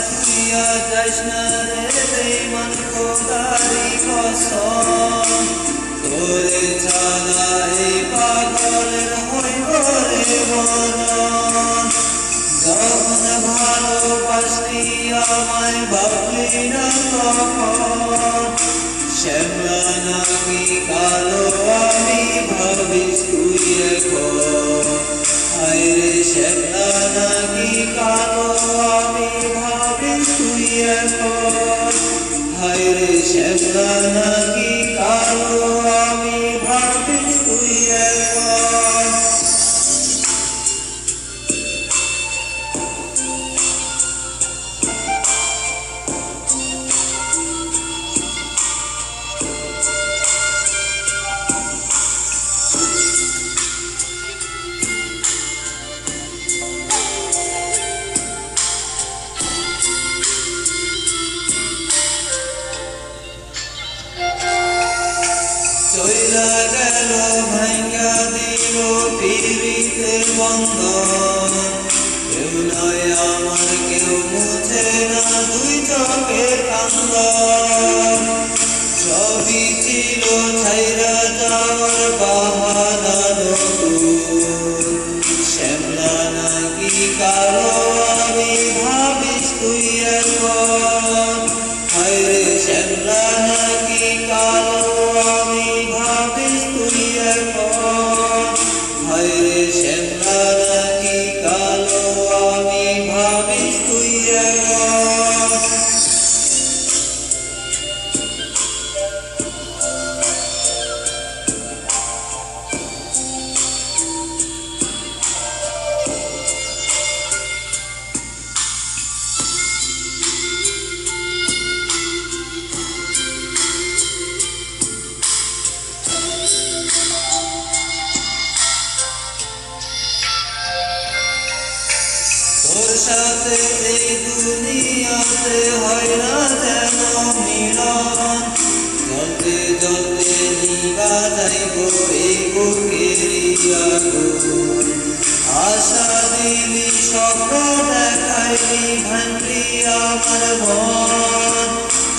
ভাঙ্গিয়া যাস না রে বেঈমান, খোদারি কসম। তোরে ছাড়া এই পাগলের হইব মরণ। যখন ভালোবাসলি আমায় ভাবলি না তখন কালো আমি তুই হায়রে শ্যামলা নাকি কালো আমি চইলা গেল ভাঙ্গা দিল পিড়িতে বন্ধন। কেউ নয় আমার কেউ মুছে না দুই চোখের কান্দন। সবই ছিল ছাইরা যাওয়ার বাহানা। সাথে এই দুনিয়াতে হয় না যেন মিলন জলতে জলতে নিবা যাইব এই আশা দিলি স্বপ্ন দেখাইলি, ভাঙলি আমার মন।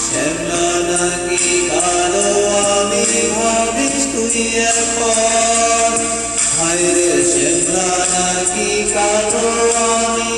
শ্যামলা নাকি কালো, আমি ভাবিস তুই এখন। হায়রে শ্যামলা নাকি কালো, আমি